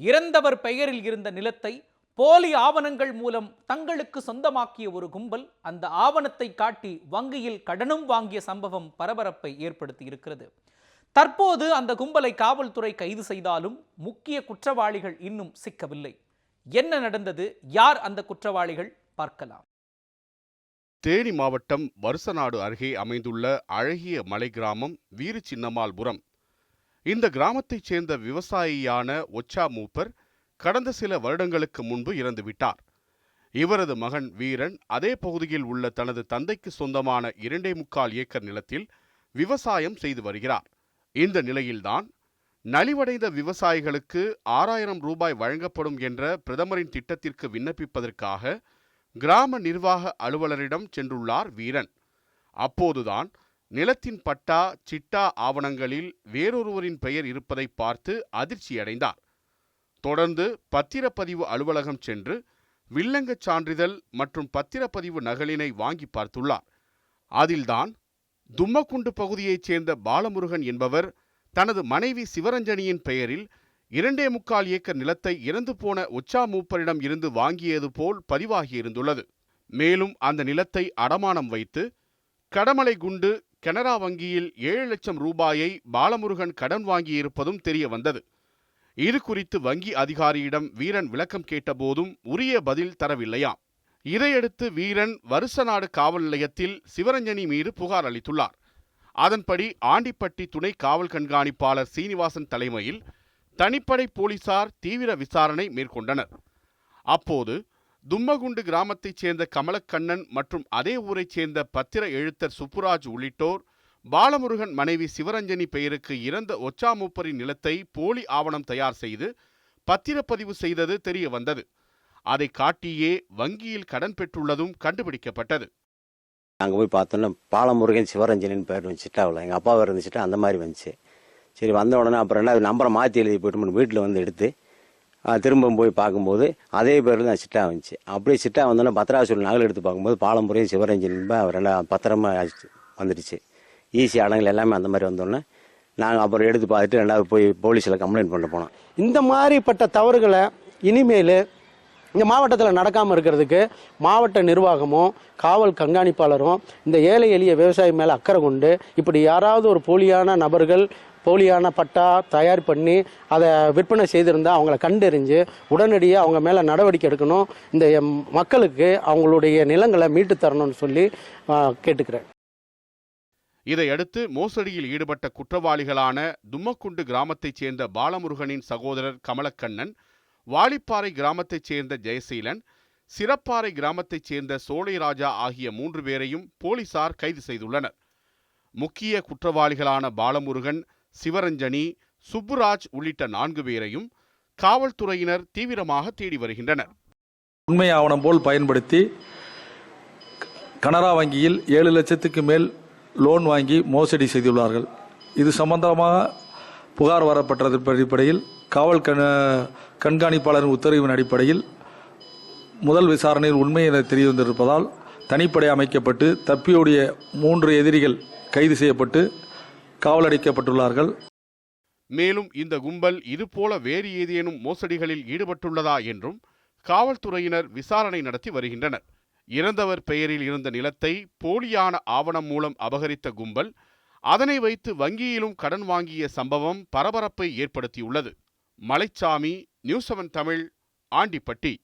இறந்தவர் பெயரில் இருந்த நிலத்தை போலி ஆவணங்கள் மூலம் தங்களுக்கு சொந்தமாக்கிய ஒரு கும்பல் அந்த ஆவணத்தை காட்டி வங்கியில் கடனும் வாங்கிய சம்பவம் பரபரப்பை ஏற்படுத்தி இருக்கிறது. தற்போது அந்த கும்பலை காவல்துறை கைது செய்தாலும் முக்கிய குற்றவாளிகள் இன்னும் சிக்கவில்லை. என்ன நடந்தது? யார் அந்த குற்றவாளிகள்? பார்க்கலாம். தேனி மாவட்டம் வருசநாடு அருகே அமைந்துள்ள அழகிய மலை கிராமம் வீரச்சின்னமால்புரம் இந்த கிராமத்தைச் சேர்ந்த விவசாயியான ஒச்சா மூப்பர் கடந்த சில வருடங்களுக்கு முன்பு இறந்துவிட்டார் இவரது மகன் வீரன் அதே பகுதியில் உள்ள தனது தந்தைக்கு சொந்தமான இரண்டே முக்கால் ஏக்கர் நிலத்தில் விவசாயம் செய்து வருகிறார். இந்த நிலையில்தான் நலிவடைந்த விவசாயிகளுக்கு ஆறாயிரம் ரூபாய் வழங்கப்படும் என்ற பிரதமரின் திட்டத்திற்கு விண்ணப்பிப்பதற்காக கிராம நிர்வாக அலுவலரிடம் சென்றுள்ளார் வீரன். அப்போதுதான் நிலத்தின் பட்டா சிட்டா ஆவணங்களில் வேறொருவரின் பெயர் இருப்பதை பார்த்து அதிர்ச்சியடைந்தார். தொடர்ந்து பத்திரப்பதிவு அலுவலகம் சென்று வில்லங்கச் சான்றிதழ் மற்றும் பத்திரப்பதிவு நகலினை வாங்கி பார்த்துள்ளார். அதில்தான் தும்மக்குண்டு பகுதியைச் சேர்ந்த பாலமுருகன் என்பவர் தனது மனைவி சிவரஞ்சனியின் பெயரில் இரண்டே முக்கால் ஏக்கர் நிலத்தை இறந்து போன உச்சா மூப்பரிடம் இருந்து வாங்கியது போல் பதிவாகியிருந்துள்ளது. மேலும் அந்த நிலத்தை அடமானம் வைத்து கடமலை குண்டு கனரா வங்கியில் ஏழு லட்சம் ரூபாயை பாலமுருகன் கடன் வாங்கியிருப்பதும் தெரிய வந்தது இது குறித்து வங்கி அதிகாரியிடம் வீரன் விளக்கம் கேட்டபோதும் உரிய பதில் தரவில்லையாம். இதையடுத்து வீரன் வருசநாடு காவல் நிலையத்தில் சிவரஞ்சனி மீது புகார் அளித்துள்ளார். அதன்படி ஆண்டிப்பட்டி துணை காவல் கண்காணிப்பாளர் சீனிவாசன் தலைமையில் தனிப்படை போலீசார் தீவிர விசாரணை மேற்கொண்டனர். அப்போது தும்மகுண்டு கிராமத்தைச் சேர்ந்த கமலக்கண்ணன் மற்றும் அதே ஊரைச் சேர்ந்த பத்திர எழுத்தர் சுப்புராஜ் உள்ளிட்டோர் பாலமுருகன் மனைவி சிவரஞ்சனி பெயருக்கு இறந்த ஒச்சாமூப்பரின் நிலத்தை போலி ஆவணம் தயார் செய்து பத்திரப்பதிவு செய்தது தெரிய வந்தது அதை காட்டியே வங்கியில் கடன் பெற்றுள்ளதும் கண்டுபிடிக்கப்பட்டது. அங்கே போய் பார்த்தோன்னா பாலமுருகன் சிவரஞ்சனின் பேர் வந்துச்சுட்டு அவ்வளோ எங்கள் அப்பா இருந்துச்சுட்டு அந்த மாதிரி வந்துச்சு. சரி வந்த உடனே அப்புறம் என்ன நம்பரை மாற்றி எழுதி போயிட்டு வீட்டில் வந்து எடுத்து திரும்ப போய் பார்க்கும்போது அதே பேரில் தான் சிட்டா வந்துச்சு. அப்படியே சிட்டா வந்தோன்னா பத்திராசூல் நகல் எடுத்து பார்க்கும்போது பாலம்புரையும் சிவரஞ்சன் ரெண்டா பத்திரமா வந்துடுச்சு ஈஸி அடங்கல் எல்லாமே அந்த மாதிரி வந்தோடனே நாங்கள் அப்புறம் எடுத்து பார்த்துட்டு ரெண்டாவது போய் போலீஸில் கம்ப்ளைண்ட் பண்ண போனோம். இந்த மாதிரிப்பட்ட தவறுகளை இனிமேல் இந்த மாவட்டத்தில் நடக்காமல் இருக்கிறதுக்கு மாவட்ட நிர்வாகமும் காவல் கண்காணிப்பாளரும் இந்த ஏழை எளிய விவசாயி மேலே அக்கறை கொண்டு இப்படி யாராவது ஒரு போலியான நபர்கள் போலியான பட்டா தயார் பண்ணி அதை விற்பனை செய்திருந்தால் அவங்கள கண்டறிஞ்சு உடனடியாக அவங்க மேலே நடவடிக்கை எடுக்கணும். இந்த மக்களுக்கு அவங்களுடைய நிலங்களை மீட்டு தரணும்னு சொல்லி கேட்டுக்கிறேன். இதையடுத்து மோசடியில் ஈடுபட்ட குற்றவாளிகளான தும்மக்குண்டு கிராமத்தைச் சேர்ந்த பாலமுருகனின் சகோதரர் கமலக்கண்ணன் வாலிப்பாறை கிராமத்தைச் சேர்ந்த ஜெயசீலன் சிறப்பாறை கிராமத்தைச் சேர்ந்த சோலைராஜா ஆகிய மூன்று பேரையும் போலீசார் கைது செய்துள்ளனர். முக்கிய குற்றவாளிகளான பாலமுருகன் சிவரஞ்சனி சுப்புராஜ் உள்ளிட்ட நான்கு பேரையும் காவல்துறையினர் தீவிரமாக தேடி வருகின்றனர். உண்மை ஆவணம் போல் பயன்படுத்தி கனரா வங்கியில் ஏழு லட்சத்துக்கு மேல் லோன் வாங்கி மோசடி செய்துள்ளார்கள். இது சம்பந்தமாக புகார் வரப்பட்டது அடிப்படையில் காவல் கண் கண்காணிப்பாளரின் உத்தரவின் அடிப்படையில் முதல் விசாரணையில் உண்மை என தெரிய வந்திருப்பதால் தனிப்படை அமைக்கப்பட்டு தப்பியோடைய மூன்று எதிரிகள் கைது செய்யப்பட்டு காவலடிக்கப்பட்டுள்ளார்கள். மேலும் இந்த கும்பல் இதுபோல வேறு ஏதேனும் மோசடிகளில் ஈடுபட்டுள்ளதா என்றும் காவல்துறையினர் விசாரணை நடத்தி வருகின்றனர். இறந்தவர் பெயரில் இருந்த நிலத்தை போலியான ஆவணம் மூலம் அபகரித்த கும்பல் அதனை வைத்து வங்கியிலும் கடன் வாங்கிய சம்பவம் பரபரப்பை ஏற்படுத்தியுள்ளது. Malaichami news seven Tamil Andipatti.